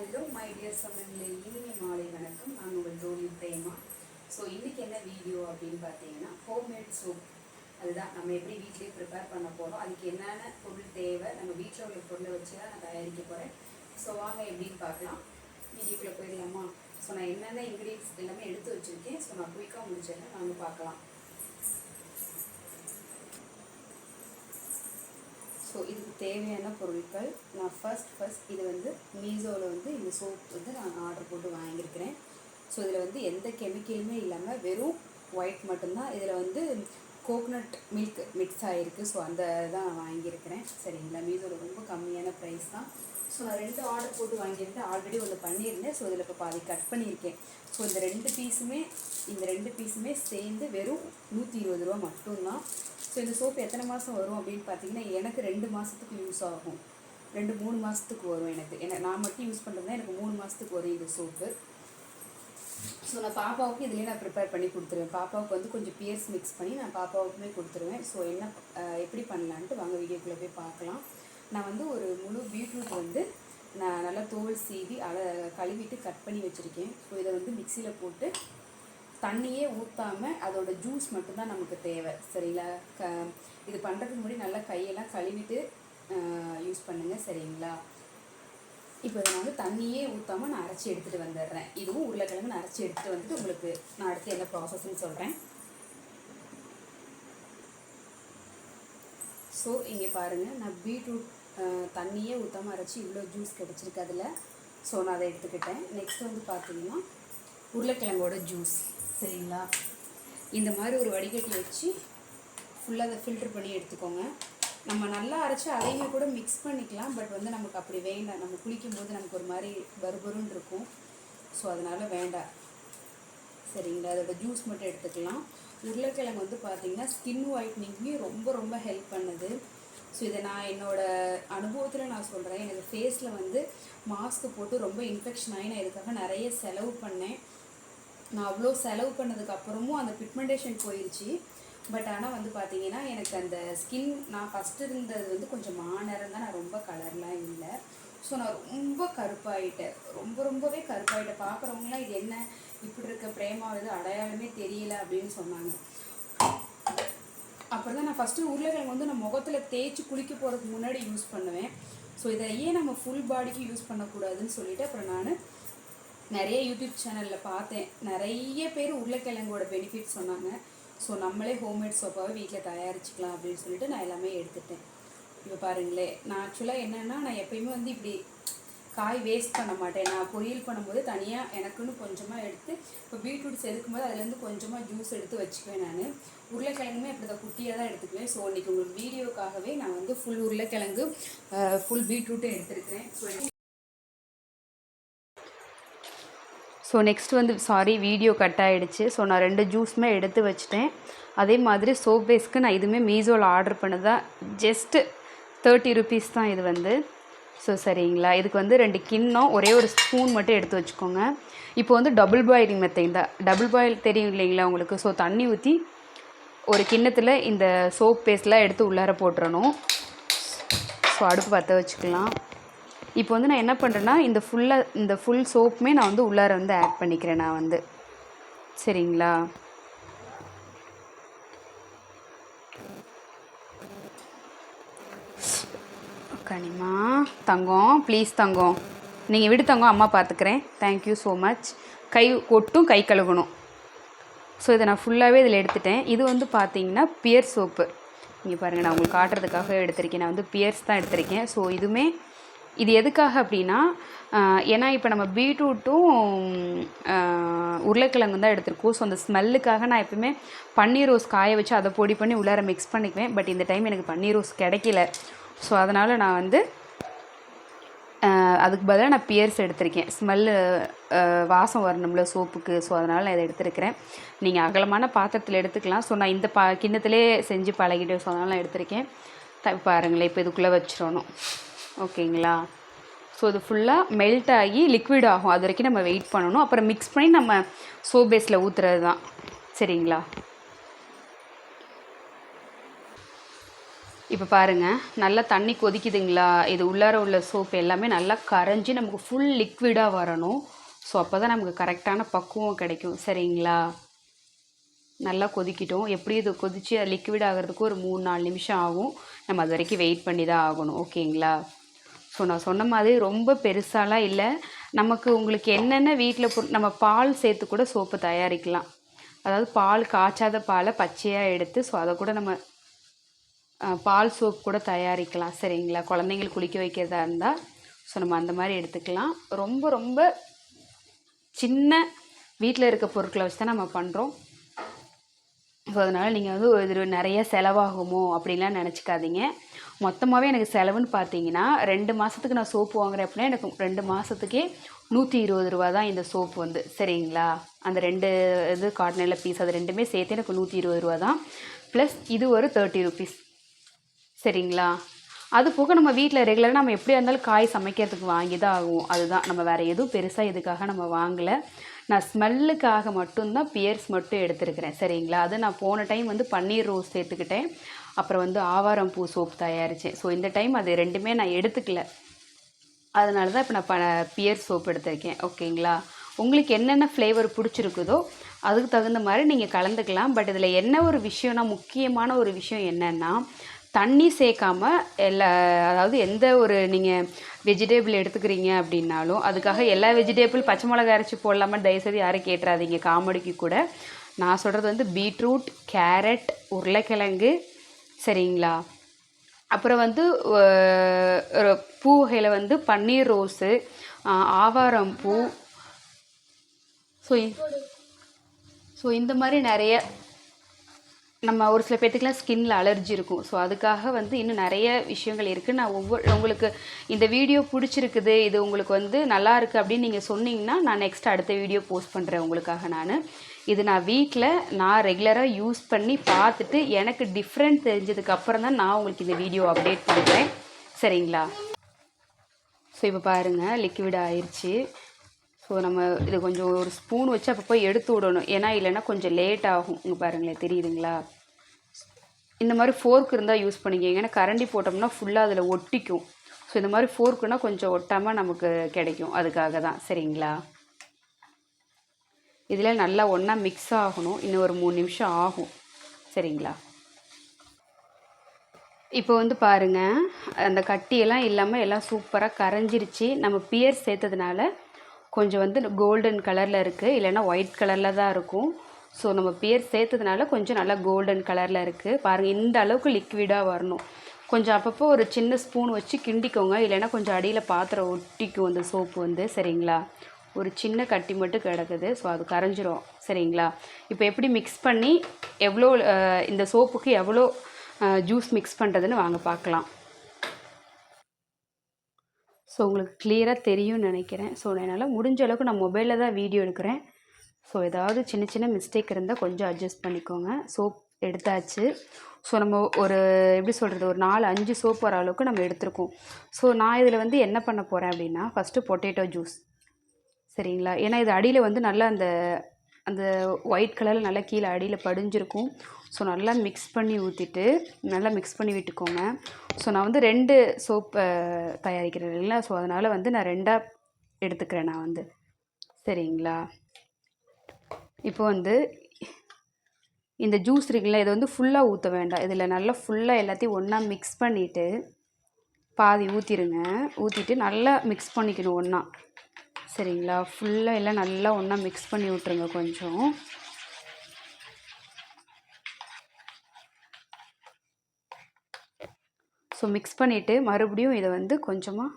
Hello my dear சமையல் இனிய மாலை வணக்கம். நான் உங்கள் தோழி பிரேமா. ஸோ இன்றைக்கி என்ன வீடியோ அப்படின்னு பார்த்தீங்கன்னா ஹோம்மேட் சோப் அதுதான் நம்ம எப்படி வீட்லேயே ப்ரிப்பேர் பண்ண போகிறோம் அதுக்கு என்னென்ன பொருள் தேவை நம்ம வீட்டில் உள்ள பொருளை வச்சு தான் நான் தயாரிக்க போகிறேன் ஸோ வாங்க எப்படின்னு பார்க்கலாம். வீடியோக்குள்ளே போயிடலாமா? ஸோ நான் என்னென்ன இன்க்ரீடியன்ஸ் எல்லாமே எடுத்து வச்சுருக்கேன். ஸோ நான் குயிக்காக முடிச்சிடறேன் நாங்கள் பார்க்கலாம். ஸோ இதுக்கு தேவையான பொருட்கள். நான் ஃபர்ஸ்ட் ஃபஸ்ட் இது வந்து மீஷோவில் வந்து இந்த சோப் வந்து நான் ஆர்டர் போட்டு வாங்கியிருக்கிறேன். ஸோ இதில் வந்து எந்த கெமிக்கலுமே இல்லாமல் வெறும் ஒயிட் மட்டும்தான். இதில் வந்து கோகனட் மில்க் மிக்ஸ் ஆகிருக்கு ஸோ அந்த தான் நான் வாங்கியிருக்கிறேன். சரிங்களா? மீஷோவில் ரொம்ப கம்மியான ப்ரைஸ் தான். ஸோ நான் ரெண்டு ஆர்டர் போட்டு வாங்கியிருந்தேன். ஆல்ரெடி ஒன்று பண்ணியிருந்தேன். ஸோ இதில் இப்போ பாதி கட் பண்ணியிருக்கேன். ஸோ இந்த ரெண்டு பீஸுமே இந்த ரெண்டு பீஸுமே சேர்ந்து வெறும் நூற்றி இருபது ரூபா மட்டும்தான். ஸோ இந்த சோப்பு எத்தனை மாதம் வரும் அப்படின்னு பார்த்தீங்கன்னா எனக்கு ரெண்டு மாதத்துக்கு யூஸ் ஆகும். ரெண்டு மூணு மாதத்துக்கு வரும் எனக்கு. என்ன நான் மட்டும் யூஸ் பண்ணுறதுனா எனக்கு மூணு மாதத்துக்கு வரும் இந்த சோப்பு ஸோ நான் பாப்பாவுக்கு இதுலேயே நான் ப்ரிப்பேர் பண்ணி கொடுத்துருவேன். பாப்பாவுக்கு வந்து கொஞ்சம் பியர்ஸ் மிக்ஸ் பண்ணி நான் பாப்பாவுக்குமே கொடுத்துருவேன். ஸோ என்ன எப்படி பண்ணலான்ட்டு வாங்க வீடியோக்குள்ளே போய் பார்க்கலாம். நான் வந்து ஒரு முழு பீட்ரூட் வந்து நான் நல்லா தோல் சீவி அதை கழுவிட்டு கட் பண்ணி வச்சுருக்கேன். ஸோ இதை வந்து மிக்சியில் போட்டு தண்ணியே ஊற்றாமல் அதோட ஜூஸ் மட்டும்தான் நமக்கு தேவை. சரிங்களா? க இது பண்ணுறதுக்கு முன்னாடி நல்லா கையெல்லாம் கழுவிட்டு யூஸ் பண்ணுங்கள் சரிங்களா? இப்போ இதை நான் வந்து தண்ணியே ஊற்றாமல் நான் அரைச்சி எடுத்துகிட்டு வந்துடுறேன். இதுவும் உருளைக்கிழங்கு நான் அரைச்சி எடுத்துகிட்டு வந்துட்டு உங்களுக்கு நான் அடுத்து என்ன ப்ராசஸ்ன்னு சொல்கிறேன் ஸோ இங்கே பாருங்கள் நான் பீட்ரூட் தண்ணியே ஊற்றாமல் அரைச்சி இவ்வளோ ஜூஸ் கிடச்சிருக்கு அதில். ஸோ நான் அதை எடுத்துக்கிட்டேன். நெக்ஸ்ட் வந்து பார்த்தீங்கன்னா உருளைக்கிழங்கோட ஜூஸ் சரிங்களா? இந்த மாதிரி ஒரு வடிகட்டி வச்சு ஃபுல்லாக அதை ஃபில்டர் பண்ணி எடுத்துக்கோங்க. நம்ம நல்லா அரைச்சி அதையுமே கூட மிக்ஸ் பண்ணிக்கலாம். பட் வந்து நமக்கு அப்படி வேண்டாம். நம்ம குளிக்கும் போது நமக்கு ஒரு மாதிரி பருபருன்னு இருக்கும். ஸோ அதனால் வேண்டாம். சரிங்களா? அதோட ஜூஸ் மட்டும் எடுத்துக்கலாம். உருளைக்கிழங்கு வந்து பார்த்தீங்கன்னா ஸ்கின் ஒயிட்னிங்மே ரொம்ப ரொம்ப ஹெல்ப் பண்ணுது. ஸோ இதை நான் என்னோடய அனுபவத்தில் நான் சொல்கிறேன் எனக்கு ஃபேஸில் வந்து மாஸ்க் போட்டு ரொம்ப இன்ஃபெக்ஷன் ஆகி நான் இதுக்காக நிறைய செலவு பண்ணேன். நான் அவ்வளோ செலவு பண்ணதுக்கு அப்புறமும் அந்த பிக்மெண்டேஷன் போயிடுச்சு பட் ஆனால் வந்து பார்த்தீங்கன்னா எனக்கு அந்த ஸ்கின் நான் ஃபஸ்ட்டு இருந்தது வந்து கொஞ்சம் மாநேரம் தான் நான் ரொம்ப கலர்லாம் இல்லை. ஸோ நான் ரொம்ப கருப்பாயிட்டேன். ரொம்ப ரொம்பவே கருப்பாயிட்டேன். பார்க்குறவங்களாம் இது என்ன? இப்படி இருக்க பிரேமா இது அடையாளமே தெரியல அப்படின்னு சொன்னாங்க. அப்புறம் தான் நான் ஃபஸ்ட்டு உருளைக்கிழங்கு வந்து நான் முகத்தில் தேய்ச்சி குளிக்க போகிறதுக்கு முன்னாடி யூஸ் பண்ணுவேன். ஸோ இதை ஏன் நம்ம ஃபுல் பாடிக்கு யூஸ் பண்ணக்கூடாதுன்னு சொல்லிவிட்டு அப்புறம் நான் நிறைய யூடியூப் சேனலில் பார்த்தேன். நிறைய பேர் உருளைக்கிழங்கோட பெனிஃபிட் சொன்னாங்க. ஸோ நம்மளே ஹோம்மேட் சோப்பாவை வீட்டில் தயாரிச்சுக்கலாம் அப்படின்னு சொல்லிட்டு நான் எல்லாமே எடுத்துட்டேன். இப்போ பாருங்களேன் நான் ஆக்சுவலாக என்னென்னா நான் எப்பயுமே வந்து இப்படி காய் வேஸ்ட் பண்ண மாட்டேன். நான் பொரியல் பண்ணும்போது தனியாக எனக்குன்னு கொஞ்சமாக எடுத்து இப்போ பீட்ரூட் செதுக்கும் போது அதுலேருந்து கொஞ்சமாக ஜூஸ் எடுத்து வச்சுக்குவேன் நான். உருளைக்கிழங்குமே அப்படி தான் குட்டியாக தான் எடுத்துக்குவேன். ஸோ இன்றைக்கி உங்களுக்கு வீடியோக்காகவே நான் வந்து ஃபுல் உருளைக்கிழங்கு ஃபுல் பீட்ரூட்டும் எடுத்துருக்கிறேன். ஸோ ஸோ நெக்ஸ்ட் வந்து சாரி வீடியோ கட் ஆகிடுச்சு ஸோ நான் ரெண்டு ஜூஸுமே எடுத்து வச்சுட்டேன். அதே மாதிரி சோப் பேஸ்க்கு நான் இதுவுமே மீஷோவில் ஆர்டர் பண்ணதான் ஜஸ்ட்டு தேர்ட்டி ருபீஸ் தான் இது வந்து. ஸோ சரிங்களா? இதுக்கு வந்து ரெண்டு கிண்ணம் ஒரே ஒரு ஸ்பூன் மட்டும் எடுத்து வச்சுக்கோங்க. இப்போ வந்து டபுள் பாயிலிங் மெத்தட் தான் டபுள் பாயில் தெரியும் இல்லைங்களா உங்களுக்கு? ஸோ தண்ணி ஊற்றி ஒரு கிண்ணத்தில் இந்த சோப் பேஸ்ட்லாம் எடுத்து உள்ளார போட்டுறணும். ஸோ அடுப்பு பற்ற வச்சுக்கலாம். இப்போ வந்து நான் என்ன பண்ணுறேன்னா இந்த ஃபுல்லாக இந்த ஃபுல் சோப்புமே நான் வந்து உள்ளார வந்து ஆட் பண்ணிக்கிறேன் நான் வந்து. சரிங்களா? கனிமா தங்கம் ப்ளீஸ் தங்கம். நீங்கள் விடு தங்கம் அம்மா பார்த்துக்கிறேன் தேங்க்யூ ஸோ மச் கை கொட்டும் கை கழுவணும். ஸோ இதை நான் ஃபுல்லாகவே இதில் எடுத்துட்டேன். இது வந்து பார்த்தீங்கன்னா பியர் சோப்பு இங்கே பாருங்கள் நான் உங்களுக்கு காட்டுறதுக்காக எடுத்திருக்கேன். நான் வந்து பியர்ஸ் தான் எடுத்திருக்கேன். ஸோ இதுவுமே இது எதுக்காக அப்படின்னா ஏன்னா இப்போ நம்ம பீட்ரூட்டும் உருளைக்கிழங்கு தான் எடுத்திருக்கோம். ஸோ அந்த ஸ்மெல்லுக்காக நான் எப்பவுமே பன்னீர் ரோஸ் காய வச்சு அதை பொடி பண்ணி உள்ளார மிக்ஸ் பண்ணிக்குவேன். பட் இந்த டைம் எனக்கு பன்னீர் ரோஸ் கிடைக்கல. ஸோ அதனால் நான் வந்து அதுக்கு பதிலாக நான் பியர்ஸ் எடுத்திருக்கேன். ஸ்மெல்லு வாசம் வரணும்ல சோப்புக்கு. ஸோ அதனால் நான் இதை எடுத்திருக்கிறேன். நீங்கள் அகலமான பாத்திரத்தில் எடுத்துக்கலாம். ஸோ நான் இந்த பா கிண்ணத்திலே செஞ்சு பழகிட்டேன். ஸோ அதனால் நான் எடுத்திருக்கேன். த பாருங்களேன் இப்போ இதுக்குள்ளே வச்சிடணும். ஓகேங்களா? ஸோ இது ஃபுல்லாக மெல்ட் ஆகி லிக்விட் ஆகும். அது வரைக்கும் நம்ம வெயிட் பண்ணணும். அப்புறம் மிக்ஸ் பண்ணி நம்ம சோப் பேஸில் ஊற்றுறது தான். சரிங்களா? இப்போ பாருங்கள் நல்லா தண்ணி கொதிக்குதுங்களா? இது உள்ளார உள்ள சோப்பு எல்லாமே நல்லா கரைஞ்சி நமக்கு ஃபுல் லிக்விடாக வரணும். ஸோ அப்போ தான் நமக்கு கரெக்டான பக்குவம் கிடைக்கும். சரிங்களா? நல்லா கொதிக்கிட்டோம். எப்படி இது கொதித்து லிக்விட் ஆகிறதுக்கு ஒரு மூணு நாலு நிமிஷம் ஆகும். நம்ம அது வரைக்கும் வெயிட் பண்ணி தான் ஆகணும். ஓகேங்களா? ஸோ நான் சொன்ன மாதிரி ரொம்ப பெருசாலாம் இல்லை. நமக்கு உங்களுக்கு என்னென்ன வீட்டில் பொ நம்ம பால் சேர்த்து கூட சோப்பு தயாரிக்கலாம். அதாவது பால் காய்ச்சாத பாலை பச்சையாக எடுத்து ஸோ அதை கூட நம்ம பால் சோப் கூட தயாரிக்கலாம். சரிங்களா? குழந்தைங்களுக்கு குளிக்க வைக்கிறதா இருந்தால் ஸோ நம்ம அந்த மாதிரி எடுத்துக்கலாம். ரொம்ப ரொம்ப சின்ன வீட்டில் இருக்க பொருட்களை வச்சு தான் நம்ம பண்ணுறோம் ஸோ அதனால் நீங்கள் வந்து ஒரு இது நிறைய செலவாகுமோ அப்படின்லாம் நினச்சிக்காதீங்க. மொத்தமாகவே எனக்கு செலவுன்னு பார்த்தீங்கன்னா ரெண்டு மாதத்துக்கு நான் சோப்பு வாங்குறேன் அப்படின்னா எனக்கு ரெண்டு மாதத்துக்கே நூற்றி இருபது ரூபா தான் இந்த சோப்பு வந்து. சரிங்களா? அந்த ரெண்டு இது காட்டனில் பீஸ் அது ரெண்டுமே சேர்த்து எனக்கு நூற்றி இருபது ரூபா தான். ப்ளஸ் இது ஒரு தேர்ட்டி ருபீஸ் சரிங்களா? அது போக நம்ம வீட்டில் ரெகுலராக நம்ம எப்படியா இருந்தாலும் காய் சமைக்கிறதுக்கு வாங்கி தான் ஆகும். அதுதான். நம்ம வேறு எதுவும் பெருசாக இதுக்காக நம்ம வாங்கலை. நான் ஸ்மெல்லுக்காக மட்டும்தான் பியர்ஸ் மட்டும் எடுத்துருக்கிறேன் சரிங்களா? அது நான் போன டைம் வந்து பன்னீர் ரோஸ் சேர்த்துக்கிட்டேன். அப்புறம் வந்து ஆவாரம் பூ சோப் தயாரித்தேன் ஸோ இந்த டைம் அது ரெண்டுமே நான் எடுத்துக்கல. அதனால தான் இப்போ நான் ப பியர் சோப் எடுத்திருக்கேன். ஓகேங்களா? உங்களுக்கு என்னென்ன ஃப்ளேவர் பிடிச்சிருக்குதோ அதுக்கு தகுந்த மாதிரி நீங்கள் கலந்துக்கலாம். பட் இதில் என்ன ஒரு விஷயம்னா முக்கியமான ஒரு விஷயம் என்னென்னா தண்ணி சேர்க்காம எல்லா அதாவது எந்த ஒரு நீங்கள் வெஜிடேபிள் எடுத்துக்கிறீங்க அப்படின்னாலும் அதுக்காக எல்லா வெஜிடேபிள் பச்சை மிளகா அரைச்சி போடலாமா தயவுசெய்து யாரும் கேட்டுறாதீங்க காமெடிக்கு கூட. நான் சொல்கிறது வந்து பீட்ரூட் கேரட் உருளைக்கிழங்கு சரிங்களா? அப்புறம் வந்து பூ வகையில் வந்து பன்னீர் ரோஸு ஆவாரம் பூ. ஸோ ஸோ இந்த மாதிரி நிறைய நம்ம ஒரு சில பேர்த்துக்குலாம் ஸ்கின்ல அலர்ஜி இருக்கும். ஸோ அதுக்காக வந்து இன்னும் நிறைய விஷயங்கள் இருக்குது நான் ஒவ்வொரு உங்களுக்கு இந்த வீடியோ பிடிச்சிருக்குது இது உங்களுக்கு வந்து நல்லா இருக்குது அப்படின்னு நீங்கள் சொன்னீங்கன்னா நான் நெக்ஸ்ட் அடுத்த வீடியோ போஸ்ட் பண்ணுறேன் உங்களுக்காக நான். இது நான் வீட்டில் நான் ரெகுலராக யூஸ் பண்ணி பார்த்துட்டு எனக்கு டிஃப்ரெண்ட் தெரிஞ்சதுக்கு அப்புறம் தான் நான் உங்களுக்கு இந்த வீடியோ அப்டேட் பண்ணுறேன் சரிங்களா? ஸோ இப்போ பாருங்கள் லிக்விட் ஆயிடுச்சு ஸோ நம்ம இது கொஞ்சம் ஒரு ஸ்பூன் வச்சு அப்பப்போ எடுத்து விடணும். ஏன்னா இல்லைன்னா கொஞ்சம் லேட் ஆகும். இங்கே பாருங்களேன் தெரியுதுங்களா? இந்த மாதிரி ஃபோர்க் இருந்தால் யூஸ் பண்ணிக்கோங்க. ஏன்னா கரண்டி போட்டோம்னா ஃபுல்லாக அதில் ஒட்டிக்கும். ஸோ இந்த மாதிரி ஃபோர்க்குனா கொஞ்சம் ஒட்டாமல் நமக்கு கிடைக்கும். அதுக்காக தான். சரிங்களா? இதில் நல்லா ஒன்றா மிக்ஸ் ஆகணும். இன்னும் ஒரு மூணு நிமிஷம் ஆகும். சரிங்களா? இப்போ வந்து பாருங்கள் அந்த கட்டியெல்லாம் இல்லாமல் எல்லாம் சூப்பராக கரைஞ்சிருச்சு. நம்ம பியர் சேர்த்ததுனால கொஞ்சம் வந்து கோல்டன் கலரில் இருக்குது இல்லைன்னா ஒயிட் கலரில் தான் இருக்கும். ஸோ நம்ம பேர் சேர்த்ததுனால கொஞ்சம் நல்லா கோல்டன் கலரில் இருக்குது பாருங்கள் இந்த அளவுக்கு லிக்விடாக வரணும். கொஞ்சம் அப்பப்போ ஒரு சின்ன ஸ்பூன் வச்சு கிண்டிக்கோங்க. இல்லைன்னா கொஞ்சம் அடியில் பாத்திரம் ஒட்டிக்கும் அந்த சோப்பு வந்து சரிங்களா? ஒரு சின்ன கட்டி மட்டும் கிடக்குது. ஸோ அது கரைஞ்சிரும். சரிங்களா? இப்போ எப்படி மிக்ஸ் பண்ணி எவ்வளோ இந்த சோப்புக்கு எவ்வளோ ஜூஸ் மிக்ஸ் பண்ணுறதுன்னு வாங்க பார்க்கலாம். ஸோ உங்களுக்கு கிளியராக தெரியும்னு நினைக்கிறேன். ஸோ என்னால் முடிஞ்ச அளவுக்கு நான் மொபைலில் தான் வீடியோ எடுக்கிறேன். ஸோ ஏதாவது சின்ன சின்ன மிஸ்டேக் இருந்தால் கொஞ்சம் அட்ஜஸ்ட் பண்ணிக்கோங்க. சோப் எடுத்தாச்சு. ஸோ நம்ம ஒரு எப்படி சொல்கிறது ஒரு நாலு அஞ்சு சோப் வர அளவுக்கு நம்ம எடுத்திருக்கோம். ஸோ நான் இதில் வந்து என்ன பண்ண போகிறேன் அப்படின்னா ஃபஸ்ட்டு பொட்டேட்டோ ஜூஸ் சரிங்களா? ஏன்னா இது அடியில் வந்து நல்லா அந்த அந்த ஒயிட் கலரில் நல்லா கீழே அடியில் படிஞ்சிருக்கும். ஸோ நல்லா மிக்ஸ் பண்ணி ஊற்றிட்டு நல்லா மிக்ஸ் பண்ணி விட்டுக்கோங்க. ஸோ நான் வந்து ரெண்டு சோப் தயாரிக்கிறேன் இல்லைங்களா? ஸோ அதனால் வந்து நான் ரெண்டாக எடுத்துக்கிறேன் நான் வந்து. சரிங்களா? இப்போ வந்து இந்த ஜூஸ் இருக்குல்ல இதை வந்து ஃபுல்லாக ஊற்ற வேண்டாம். இதில் நல்லா ஃபுல்லாக எல்லாத்தையும் ஒன்றா மிக்ஸ் பண்ணிவிட்டு பாதி ஊற்றிடுங்க ஊற்றிட்டு நல்லா மிக்ஸ் பண்ணிக்கணும் ஒன்றா சரிங்களா? ஃபுல்லாக எல்லாம் நல்லா ஒன்றா மிக்ஸ் பண்ணி விட்ருங்க கொஞ்சம். ஸோ மிக்ஸ் பண்ணிவிட்டு மறுபடியும் இதை வந்து கொஞ்சமாக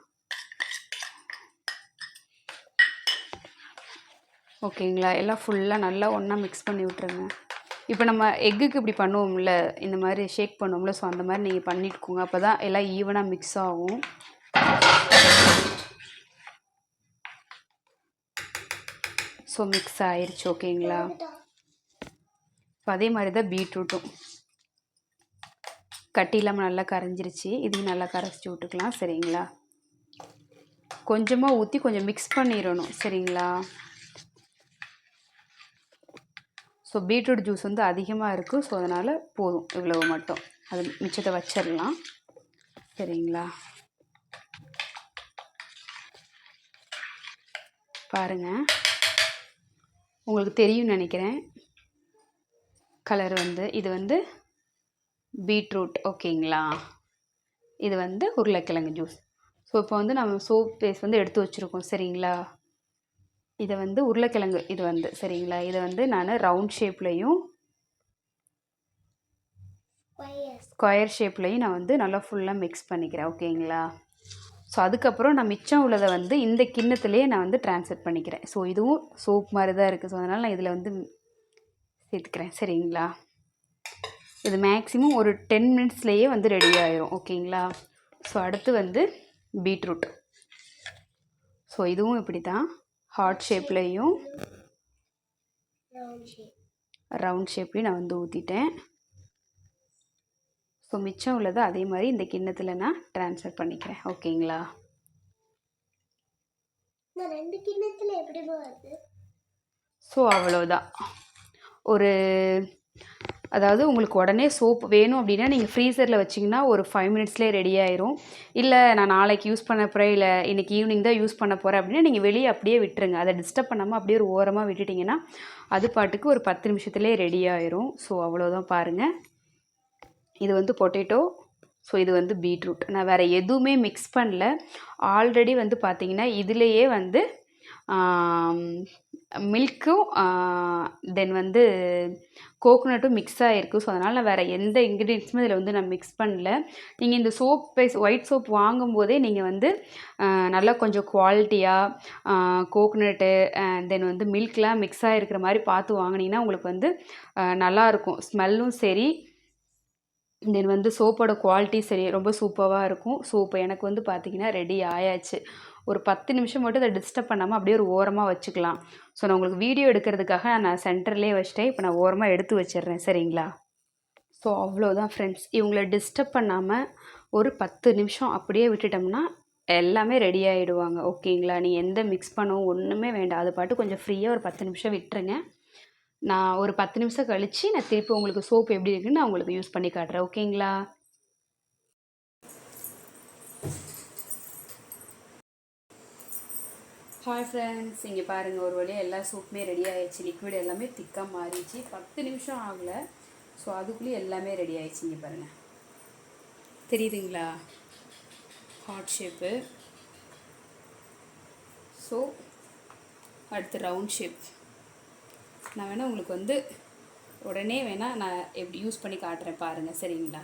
ஓகேங்களா? எல்லாம் ஃபுல்லாக நல்லா ஒன்றா மிக்ஸ் பண்ணி விட்ருங்க இப்போ நம்ம எக்குக்கு இப்படி பண்ணுவோம்ல இந்த மாதிரி ஷேக் பண்ணுவோம்ல ஸோ அந்த மாதிரி நீங்கள் பண்ணிட்டுக்கோங்க. அப்போ தான் எல்லாம் ஈவனாக மிக்ஸ் ஆகும். ஸோ மிக்ஸ் ஆயிருச்சு ஓகேங்களா? இப்போ அதே மாதிரி தான் பீட்ரூட்டும் கட்டி இல்லாமல் நல்லா கரைஞ்சிருச்சு. இதையும் நல்லா கரைச்சி விட்டுக்கலாம். சரிங்களா? கொஞ்சமாக ஊற்றி கொஞ்சம் மிக்ஸ் பண்ணிடணும். சரிங்களா? ஸோ பீட்ரூட் ஜூஸ் வந்து அதிகமாக இருக்குது ஸோ அதனால் போதும். இவ்வளவு மட்டும். அது மிச்சத்தை வச்சிடலாம். சரிங்களா? பாருங்கள் உங்களுக்கு தெரியும்னு நினைக்கிறேன். கலர் வந்து இது வந்து பீட்ரூட் ஓகேங்களா? இது வந்து உருளைக்கிழங்கு ஜூஸ். ஸோ இப்போ வந்து நம்ம சோப் பேஸ்ட் வந்து எடுத்து வச்சுருக்கோம் சரிங்களா? இதை வந்து உருளைக்கிழங்கு இது வந்து சரிங்களா? இதை வந்து நான் ரவுண்ட் ஷேப்லேயும் ஸ்கொயர் ஷேப்லேயும் நான் வந்து நல்லா ஃபுல்லாக மிக்ஸ் பண்ணிக்கிறேன் ஓகேங்களா? ஸோ அதுக்கப்புறம் நான் மிச்சம் உள்ளதை வந்து இந்த கிண்ணத்துலேயே நான் வந்து ட்ரான்ஸ்ஃபர் பண்ணிக்கிறேன். ஸோ இதுவும் சோப் மாதிரி தான் இருக்குது ஸோ அதனால் நான் இதில் வந்து சேர்த்துக்கிறேன் சரிங்களா? இது மேக்ஸிமம் ஒரு டென் மினிட்ஸ்லேயே வந்து ரெடி ஆயிரும் ஓகேங்களா ஸோ அடுத்து வந்து பீட்ரூட் ஸோ இதுவும் இப்படி தான் ஹார்ட் ஷேப்லேயும் ரவுண்ட் ஷேப்லேயும் நான் வந்து ஊற்றிட்டேன் ஸோ மிச்சம் உள்ளதை அதே மாதிரி இந்த கிண்ணத்தில் நான் ட்ரான்ஸ்ஃபர் பண்ணிக்கிறேன் ஓகேங்களா ரெண்டு கிண்ணத்துல எப்படி ஸோ அவ்வளோதான் ஒரு அதாவது உங்களுக்கு உடனே சோப் வேணும் அப்படின்னா நீங்கள் ஃப்ரீசரில் வச்சிங்கன்னா ஒரு ஃபைவ் மினிட்ஸ்லேயே ரெடி ஆயிரும். இல்லை நான் நாளைக்கு யூஸ் பண்ண போகிறேன் இல்லை இன்றைக்கி ஈவினிங் தான் யூஸ் பண்ண போகிறேன் அப்படின்னா நீங்கள் வெளியே அப்படியே விட்டுருங்க. அதை டிஸ்டர்ப் பண்ணாமல் அப்படியே ஒரு ஓரமாக விட்டுட்டிங்கன்னா அது பாட்டுக்கு ஒரு பத்து நிமிஷத்துலேயே ரெடி ஆயிரும். ஸோ அவ்வளோதான் பாருங்கள் இது வந்து பொட்டேட்டோ ஸோ இது வந்து பீட்ரூட் நான் வேறு எதுவுமே மிக்ஸ் பண்ணல. ஆல்ரெடி வந்து பார்த்திங்கன்னா இதுலேயே வந்து மில்க்கும் தென் வந்து கோகோனட்டும் மிக்ஸ் ஆகிருக்கு ஸோ அதனால் நான் வேறு எந்த இன்க்ரீடியன்ஸுமே இதில் வந்து நான் மிக்ஸ் பண்ணல. நீங்கள் இந்த சோப் பேஸ் ஒயிட் சோப் வாங்கும்போதே நீங்கள் வந்து நல்லா கொஞ்சம் குவாலிட்டியாக கோகோனட்டு தென் வந்து மில்க்லாம் மிக்ஸ் ஆகிருக்கிற மாதிரி பார்த்து வாங்கினீங்கன்னா உங்களுக்கு வந்து நல்லாயிருக்கும். ஸ்மெல்லும் சரி. தென் வந்து சோப்போட குவாலிட்டி சரி. ரொம்ப சூப்பராக இருக்கும். ஸோ இப்போ எனக்கு வந்து பார்த்திங்கன்னா ரெடி ஆயாச்சு. ஒரு பத்து நிமிஷம் மட்டும் அதை டிஸ்டர்ப் பண்ணாமல் அப்படியே ஒரு ஓரமாக வச்சுக்கலாம். ஸோ நான் உங்களுக்கு வீடியோ எடுக்கிறதுக்காக நான் சென்டர்லேயே வச்சுட்டேன். இப்போ நான் ஓரமாக எடுத்து வச்சிடுறேன். சரிங்களா? ஸோ அவ்வளோதான் ஃப்ரெண்ட்ஸ் இவங்கள டிஸ்டர்ப் பண்ணாமல் ஒரு பத்து நிமிஷம் அப்படியே விட்டுட்டோம்னா எல்லாமே ரெடி ஆகிடுவாங்க ஓகேங்களா நீ எந்த மிக்ஸ் பண்ணவும் ஒன்றுமே வேண்டாம். அது பாட்டு கொஞ்சம் ஃப்ரீயாக ஒரு பத்து நிமிஷம் விட்டுருங்க. நான் ஒரு பத்து நிமிஷம் கழித்து நான் திருப்பி உங்களுக்கு சோப் எப்படி இருக்குன்னு நான் உங்களுக்கு யூஸ் பண்ணி காட்டுறேன். ஓகேங்களா ஹாய் ஃப்ரெண்ட்ஸ் இங்கே பாருங்கள் ஒரு வழியாக எல்லா சூப்புமே ரெடி ஆகிடுச்சு லிக்விட் எல்லாமே திக்காக மாறிடுச்சு. பத்து நிமிஷம் ஆகலை. ஸோ அதுக்குள்ளேயே எல்லாமே ரெடி ஆகிடுச்சு இங்கே பாருங்கள் தெரியுதுங்களா? ஹார்ட் ஷேப்பு ஸோ அடுத்து ரவுண்ட் ஷேப் நான் வேணால் உங்களுக்கு வந்து உடனே வேணால் நான் எப்படி யூஸ் பண்ணி காட்டுறேன் பாருங்கள் சரிங்களா?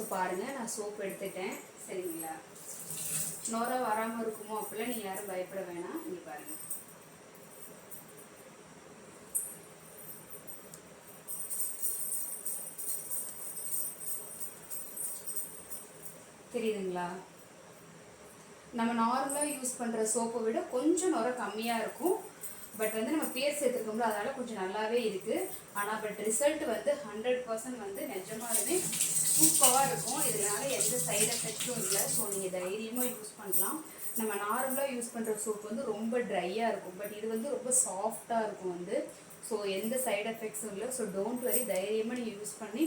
ஸோ பாருங்கள் நான் சோப் எடுத்துட்டேன். சரிங்களா? நோரா வராமல் இருக்குமோ அப்படிலாம் நீங்கள் யாரும் பயப்பட வேணாம். நீங்கள் பாருங்கள் தெரியுதுங்களா? நம்ம நார்மலாக யூஸ் பண்ணுற சோப்பை விட கொஞ்சம் நுர கம்மியாக இருக்கும். பட் வந்து நம்ம பேர் சேர்த்துருக்கோம்ல அதனால் கொஞ்சம் நல்லாவே இருக்குது ஆனால் பட் ரிசல்ட் வந்து ஹண்ட்ரட் பர்சன்ட் வந்து நிஜமாலுமே சூப்பராக இருக்கும். இதனால எந்த சைடு எஃபெக்ட்டும் இல்லை. ஸோ நீங்கள் தைரியமாக யூஸ் பண்ணலாம். நம்ம நார்மலாக யூஸ் பண்ணுற சோப் வந்து ரொம்ப ட்ரையாக இருக்கும். பட் இது வந்து ரொம்ப சாஃப்டாக இருக்கும் வந்து. ஸோ எந்த சைடு எஃபெக்ட்ஸும் இல்லை. ஸோ டோன்ட் வரி தைரியமாக நீங்கள் யூஸ் பண்ணி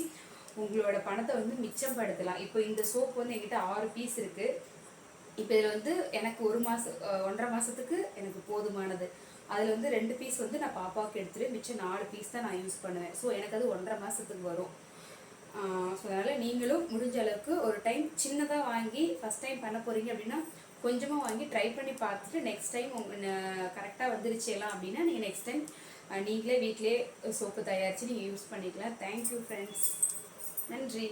உங்களோட பணத்தை வந்து மிச்சப்படுத்தலாம். இப்போ இந்த சோப் வந்து எங்கிட்ட ஆறு பீஸ் இருக்குது இப்போ இதில் வந்து எனக்கு ஒரு மாதம் ஒன்றரை மாதத்துக்கு எனக்கு போதுமானது. அதில் வந்து ரெண்டு பீஸ் வந்து நான் பாப்பாவுக்கு எடுத்துகிட்டு மிச்சம் நாலு பீஸ் தான் நான் யூஸ் பண்ணுவேன். ஸோ எனக்கு அது ஒன்றரை மாதத்துக்கு வரும். ஸோ அதனால் நீங்களும் முடிஞ்ச அளவுக்கு ஒரு டைம் சின்னதாக வாங்கி ஃபஸ்ட் டைம் பண்ண போகிறீங்க அப்படின்னா கொஞ்சமாக வாங்கி ட்ரை பண்ணி பார்த்துட்டு நெக்ஸ்ட் டைம் உங்கள் கரெக்டாக வந்துருச்சேலாம் எல்லாம் அப்படின்னா நீங்கள் நெக்ஸ்ட் டைம் நீங்களே வீட்டிலே சோப்பு தயாரித்து நீங்கள் யூஸ் பண்ணிக்கலாம். தேங்க்யூ ஃப்ரெண்ட்ஸ் நன்றி.